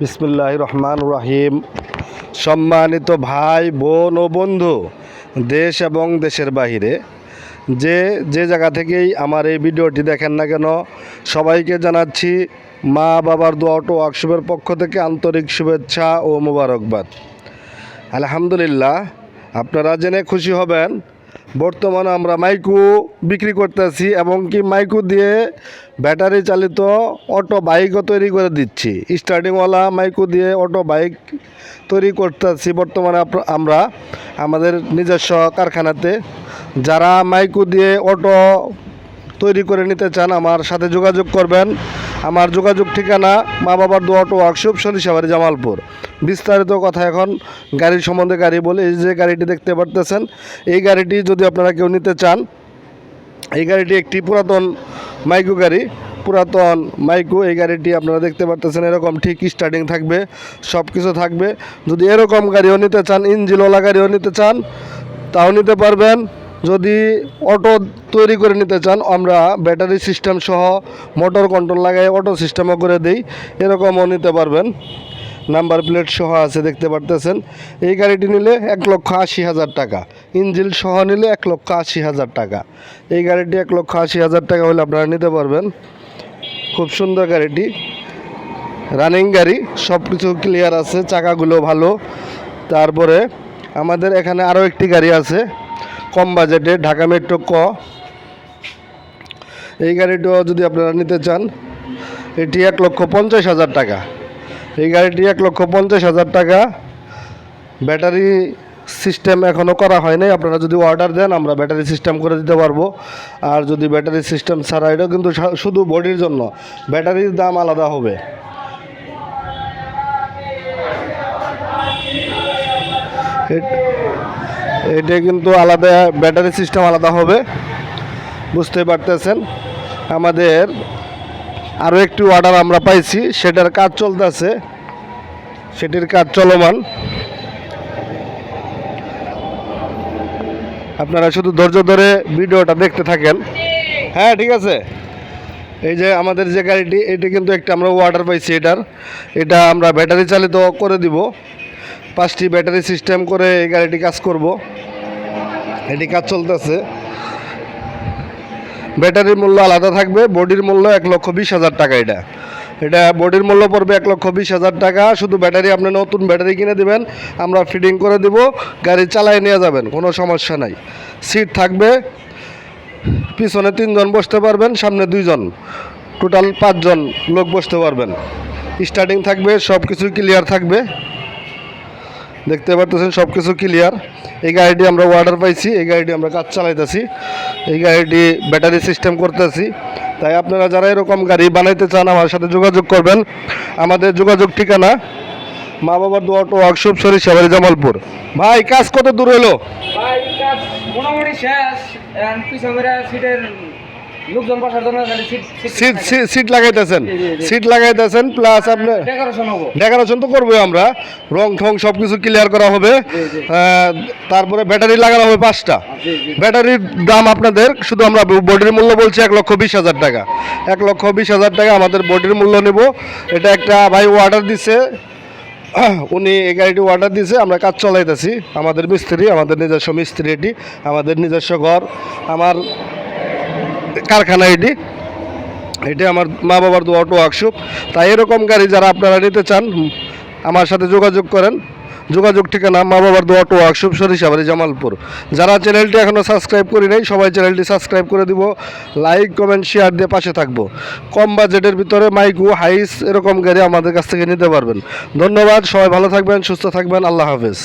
বিসমুল্লাহ রহমান রাহিম। সম্মানিত ভাই, বোন ও বন্ধু, দেশ এবং দেশের বাহিরে, যে যে জায়গা থেকেই আমার এই ভিডিওটি দেখেন না কেন, সবাইকে জানাচ্ছি মা বাবার দোয়া অটো ওয়ার্কশপের পক্ষ থেকে আন্তরিক শুভেচ্ছা ও মোবারকবাদ। আলহামদুলিল্লাহ, আপনারা জেনে খুশি হবেন বর্তমানে আমরা মাইকু বিক্রি করতেছি এবং কি মাইকু দিয়ে ব্যাটারি চালিত অটো বাইকও তৈরি করে দিচ্ছি। স্টার্টিংওয়ালা মাইকু দিয়ে অটো বাইক তৈরি করতেছি বর্তমানে আমরা আমাদের নিজস্ব কারখানাতে। যারা মাইকু দিয়ে অটো তৈরি করে নিতে চান, আমার সাথে যোগাযোগ করবেন। আমার যোগাযোগ ঠিকানা মা বাবার দু অটো ওয়ার্কশপ সরিষাবাড়ি জামালপুর। বিস্তারিত কথা এখন গাড়ির সম্বন্ধে গাড়ি বলে, এই যে গাড়িটি দেখতে পারতেছেন, এই গাড়িটি যদি আপনারা কেউ নিতে চান, এই গাড়িটি একটি পুরাতন মাইকু গাড়ি, পুরাতন মাইকু, এই গাড়িটি আপনারা দেখতে পারতেছেন, এরকম ঠিক স্টার্টিং থাকবে সব কিছু থাকবে। যদি এরকম গাড়িও নিতে চান, ইঞ্জিনওয়ালা গাড়িও নিতে চান, তাও নিতে পারবেন। যদি অটো তৈরি করে নিতে চান, আমরা ব্যাটারি সিস্টেম সহ মোটর কন্ট্রোল লাগাই অটো সিস্টেমও করে দিই, এরকমও নিতে পারবেন। নাম্বার প্লেট সহ আছে, দেখতে পারতেছেন। এই গাড়িটি নিলে এক লক্ষ আশি হাজার টাকা। ইঞ্জিল সহ নিলে এক লক্ষ আশি হাজার টাকা। এই গাড়িটি এক লক্ষ আশি হাজার টাকা হলে আপনারা নিতে পারবেন। খুব সুন্দর গাড়িটি। রানিং গাড়ি সব কিছু ক্লিয়ার আছে, চাকাগুলো ভালো। তারপরে আমাদের এখানে আরও একটি গাড়ি আছে। কম বাজেটে ঢাকা মেট্রো ক। এই গাড়িটাও যদি আপনারা নিতে চান, এটি এক লক্ষ পঞ্চাশ হাজার টাকা। এই গাড়িটি এক লক্ষ পঞ্চাশ হাজার টাকা। ব্যাটারি সিস্টেম এখনও করা হয় নাই। আপনারা যদি অর্ডার দেন, আমরা ব্যাটারি সিস্টেম করে দিতে পারব। আর যদি ব্যাটারি সিস্টেম ছাড়া, এটাও কিন্তু শুধু বডির জন্য। ব্যাটারির দাম আলাদা হবে। এটা কিন্তু আলাদা, ব্যাটারি সিস্টেম আলাদা হবে। বুঝতে পারতেছেন? আমাদের আরও একটি অর্ডার আমরা পাইছি, সেটার কাজ চলতেছে। সেটির কাজ চলমান। আপনারা শুধু ধৈর্য ধরে ভিডিওটা দেখতে থাকেন। হ্যাঁ ঠিক আছে? এই যে আমাদের যে গাড়িটি, এটি কিন্তু একটা আমরা অর্ডার পাইছি এটার। এটা আমরা ব্যাটারি চালিত করে দিব। পাঁচটি ব্যাটারি সিস্টেম করে এই গাড়িটি কাজ করব। এটি কাজ চলতেছে। ব্যাটারির মূল্য আলাদা থাকবে, বডির মূল্য এক লক্ষ বিশ হাজার টাকা এটা। এটা বডির মূল্য পড়বে এক লক্ষ বিশ হাজার টাকা, শুধু ব্যাটারি আপনি নতুন ব্যাটারি কিনে দেবেন, আমরা ফিটিং করে দিব, গাড়ি চালায় নিয়ে যাবেন, কোনো সমস্যা নাই। সিট থাকবে, পিছনে তিনজন বসতে পারবেন, সামনে দুইজন, টোটাল পাঁচজন লোক বসতে পারবেন। স্টার্টিং থাকবে সব কিছু ক্লিয়ার থাকবে। দেখতে পারতেছেন সব কিছু ক্লিয়ার এই গাড়িটি আমরা অর্ডার পাইছি, এই গাড়িটি আমরা কাজ চালাইতেছি। এই গাড়িটি ব্যাটারি সিস্টেম করতেছি। তাই আপনারা যারা এরকম গাড়ি বানাইতে চান, আমার সাথে যোগাযোগ করবেন। আমাদের যোগাযোগ ঠিকানা মা বাবার দু অটো ওয়ার্কশপ সরিষাবাড়ি জামালপুর। ভাই, কাজ কত দূর হলো মোটামুটি শেষ। লোকজন বসার জন্য সিট সিট লাগাইতেছেন। সিট লাগাইতেছেন প্লাস আপনার ডেকোরেশন হব। ডেকোরেশন তো করব আমরা। রং ঠং সব কিছু ক্লিয়ার করা হবে। তারপরে ব্যাটারি লাগানো হবে পাঁচটা। ব্যাটারির দাম আপনাদের শুধু আমরা বডির মূল্য বলছি এক লক্ষ বিশ হাজার টাকা। এক লক্ষ বিশ হাজার টাকা আমাদের বডির মূল্য নেব। এটা একটা ভাই অর্ডার দিছে। উনি এই গাড়িটি অর্ডার দিয়েছে আমরা কাজ চলাইতেছি। আমাদের মিস্ত্রি আমাদের নিজস্ব মিস্ত্রি এটি আমাদের নিজস্ব ঘর। আমার কারখানা এটি। এটি আমার মা বাবার দু অটো ওয়ার্কশপ। তাই এরকম গাড়ি যারা আপনারা নিতে চান আমার সাথে যোগাযোগ করেন। যোগাযোগ ঠিকানা মা বাবার দু অটো ওয়ার্কশপ সরিষাবাড়ি জামালপুর। যারা চ্যানেলটি এখনও সাবস্ক্রাইব করি নাই, সবাই চ্যানেলটি সাবস্ক্রাইব করে দিব। লাইক, কমেন্ট, শেয়ার দিয়ে পাশে থাকব। কম বাজেটের ভিতরে মাইকু হাইস এরকম গাড়ি আমাদের কাছ থেকে নিতে পারবেন। ধন্যবাদ, সবাই ভালো থাকবেন, সুস্থ থাকবেন, আল্লাহ হাফেজ।